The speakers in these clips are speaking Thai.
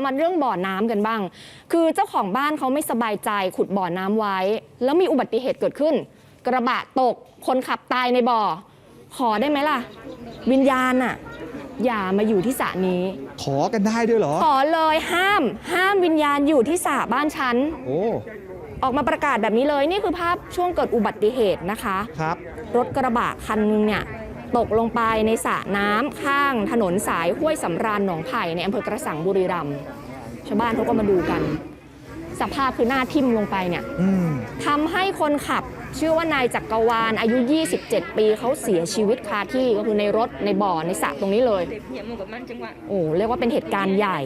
มาเรื่องบ่อน้ำกันบ้าง คือเจ้าของบ้านเขาไม่สบายใจขุดบ่อน้ำไว้ แล้วมีอุบัติเหตุเกิดขึ้น กระบะตกคนขับตายในบ่อ ขอได้ไหมล่ะ วิญญาณอะอย่ามาอยู่ที่สระนี้ ขอกันได้ด้วยเหรอ ขอเลยห้าม ห้ามวิญญาณอยู่ที่สระบ้านฉันโอ้ออกมาประกาศแบบนี้เลยนี่คือภาพช่วงเกิดอุบัติเหตุนะคะ ครับ รถกระบะคันนึงเนี่ย ตกลงไปในสระน้ำข้างถนนสายห้วยสำราญหนองไผ่ในอำเภอกระสังบุรีรัมย์ชาวบ้านเขาก็มาดูกัน สภาพคือหน้าทิ่มลงไปเนี่ยอืมทำให้คนขับชื่อว่านายจักรวาลอายุ 27 ปีเขาเสียชีวิตคาที่ก็คือในรถในบ่อในสระตรงนี้เลยเนี่ยมันกับมันจังหวะโอ้เรียกว่าเป็นเหตุการณ์ใหญ่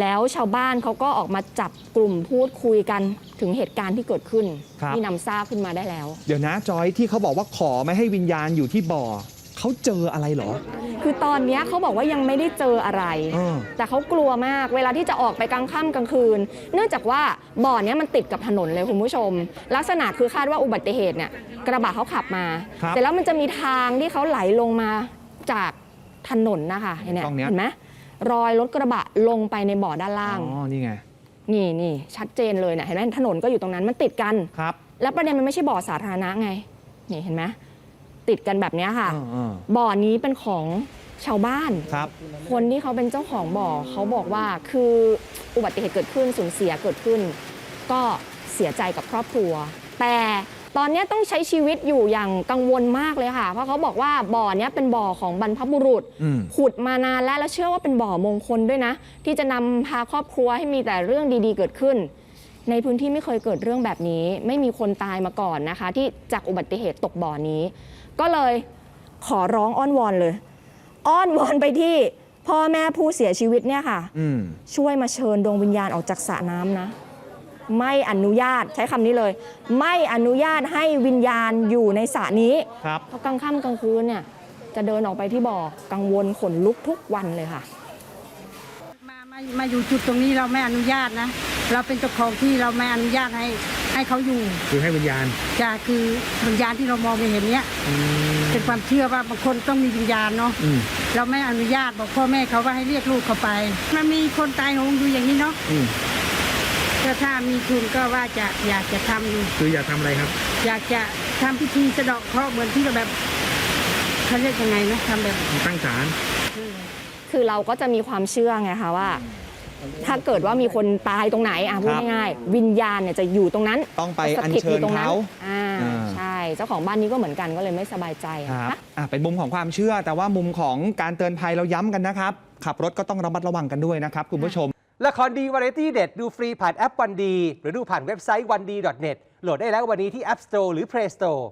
แล้วชาวบ้านเขาก็ออกมาจับกลุ่มพูดคุยกันถึงเหตุการณ์ที่เกิดขึ้นครับที่นำทราบขึ้นมาได้แล้ว เดี๋ยวนะจอยที่เขาบอกว่าขอไม่ให้วิญญาณอยู่ที่บ่อ เขาเจออะไรเหรอ คือตอนเนี้ยเขาบอกว่ายังไม่ได้เจออะไรเออแต่เขากลัวมากเวลาที่จะออกไปกลางค่ำกลางคืน เนื่องจากว่าบ่อเนี้ยมันติดกับถนนเลยคุณผู้ชม ลักษณะคือคาดว่าอุบัติเหตุเนี่ยกระบะเขาขับมาครับแต่แล้วมันจะมีทางที่เขาไหลลงมาจากถนนนะคะเห็นไหมตรงเนี้ยเห็นไหมรอยรถกระบะลงไปในบ่อด้านอ๋ล่างอนี่ไงนี่นี่ชัดเจนเลยเนี่ยเห็นไหมถนนก็อยู่ตรงนั้นมันติดกันครับ แล้วประเด็นมันไม่ใช่บ่อสาธารณะไงนี่เห็นไหม ติดกันแบบเนี้ยค่ะเออเออบ่อนี้เป็นของชาวบ้านครับ คนที่เขาเป็นเจ้าของบ่อเขาบอกว่าคืออุบัติเหตุเกิดขึ้นสูญเสียเกิดขึ้น ก็เสียใจกับครอบครัว แต่ตอนนี้ต้องใช้ชีวิตอยู่อย่างกังวลมากเลยค่ะ เพราะเขาบอกว่าบ่อเนี้ยเป็นบ่อของบรรพบุรุษ อืม ขุดมานานแล้วแล้วเชื่อว่าเป็นบ่อมงคลด้วยนะ ที่จะนำพาครอบครัวให้มีแต่เรื่องดีๆเกิดขึ้น ในพื้นที่ไม่เคยเกิดเรื่องแบบนี้ ไม่มีคนตายมาก่อนนะคะ ที่จากอุบัติเหตุตกบ่อนี้ ก็เลยขอร้องอ้อนวอนเลย อ้อนวอนไปที่พ่อแม่ผู้เสียชีวิตเนี่ยค่ะ อืม ช่วยมาเชิญดวงวิญญาณออกจากสระน้ำนะ ไม่อนุญาตใช้คำนี้เลย ไม่อนุญาตให้วิญญาณอยู่ในสระนี้ ครับ เพราะกลางค่ำกลางคืนเนี่ยจะเดินออกไปที่บ่อกังวลขนลุกทุกวันเลยค่ะ มามามาอยู่จุดตรงนี้เราไม่อนุญาตนะ เราเป็นเจ้าของที่เราไม่อนุญาตให้ให้เขาอยู่คือให้วิญญาณจะคือวิญญาณที่เรามองไม่เห็นเนี้ยเป็นความเชื่อว่าบางคนต้องมีวิญญาณเนาะอืม เราไม่อนุญาตบอกพ่อแม่เขาว่าให้เรียกลูกเขาไป มันมีคนตายโหงอยู่อย่างนี้เนาะอืมก็ถ้ามีทุนก็ว่าจะอยากจะทำอยู่ คืออยากทำอะไรครับ อยากจะทำพิธีสะเดาะเคราะห์เหมือนที่เราแบบเขาเรียกยังไงนะทำแบบตั้งศาล คือเราก็จะมีความเชื่อไงคะว่า ถ้าเกิดว่ามีคนตายตรงไหนอะพูดครับง่ายๆวิญญาณเนี่ยจะอยู่ตรงนั้นต้องไปสอัญถิตเชิยู่ญตรงนั้นเขาอ่าอ่าใช่ เจ้าของบ้านนี้ก็เหมือนกันก็เลยไม่สบายใจคอะรับนะคะอะเป็นมุมของความเชื่อ แต่ว่ามุมของการเตือนภัยเราย้ำกันนะครับ ขับรถก็ต้องระมัดระวังกันด้วยนะครับคุณผู้ชมละครดีวาไรตี้เด็ดดูฟรีผ่านแอปวันดี หรือดูผ่านเว็บไซต์วันดี .net โหลดได้แล้ววันนี้ที่ App Store หรือ Play Store